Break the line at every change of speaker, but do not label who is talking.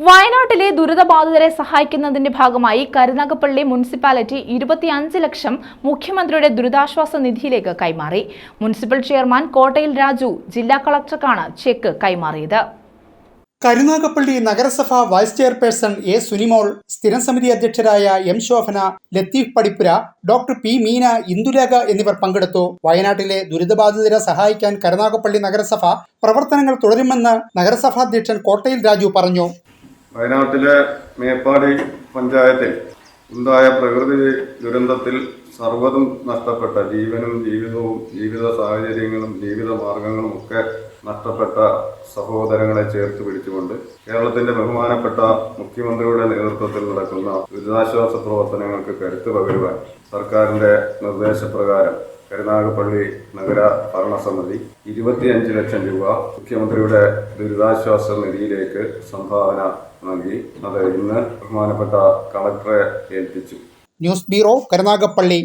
വയനാട്ടിലെ ദുരിതബാധിതരെ സഹായിക്കുന്നതിന്റെ ഭാഗമായി കരുനാഗപ്പള്ളി മുനിസിപ്പാലിറ്റി ഇരുപത്തിയഞ്ച് ലക്ഷം മുഖ്യമന്ത്രിയുടെ ദുരിതാശ്വാസ നിധിയിലേക്ക് കൈമാറി. മുനിസിപ്പൽ ചെയർമാൻ കോട്ടയിൽ രാജു ജില്ലാ കളക്ടർക്കാണ് ചെക്ക് കൈമാറിയത്.
കരുനാഗപ്പള്ളി നഗരസഭ വൈസ് ചെയർപേഴ്സൺ എ സുനിമോൾ സ്ഥിരം സമിതി അധ്യക്ഷരായ M Shobhana Latheef Padippura doctor P Meena Indulekha എന്നിവർ പങ്കെടുത്തു. വയനാട്ടിലെ ദുരിതബാധിതരെ സഹായിക്കാൻ കരുനാഗപ്പള്ളി നഗരസഭ പ്രവർത്തനങ്ങൾ തുടരുമെന്ന് നഗരസഭാധ്യക്ഷൻ കോട്ടയിൽ രാജു പറഞ്ഞു.
വയനാട്ടിലെ മേപ്പാടി പഞ്ചായത്തിൽ ഉണ്ടായ പ്രകൃതി ദുരന്തത്തിൽ സർവതും നഷ്ടപ്പെട്ട ജീവനും ജീവിതവും ജീവിത സാഹചര്യങ്ങളും ജീവിത മാർഗങ്ങളും ഒക്കെ നഷ്ടപ്പെട്ട സഹോദരങ്ങളെ ചേർത്ത് പിടിച്ചുകൊണ്ട് കേരളത്തിന്റെ ബഹുമാനപ്പെട്ട മുഖ്യമന്ത്രിയുടെ നേതൃത്വത്തിൽ നടക്കുന്ന ദുരിതാശ്വാസ പ്രവർത്തനങ്ങൾക്ക് കരുത്ത് പകരുവാൻ സർക്കാരിന്റെ നിർദ്ദേശപ്രകാരം കരുനാഗപ്പള്ളി നഗര ഭരണസമിതി ഇരുപത്തിയഞ്ച് ലക്ഷം രൂപ മുഖ്യമന്ത്രിയുടെ ദുരിതാശ്വാസ നിധിയിലേക്ക് സംഭാവന നൽകി. അത് ഇന്ന് ബഹുമാനപ്പെട്ട കളക്ടറെ ഏൽപ്പിച്ചു.
News bureau Karunagappally.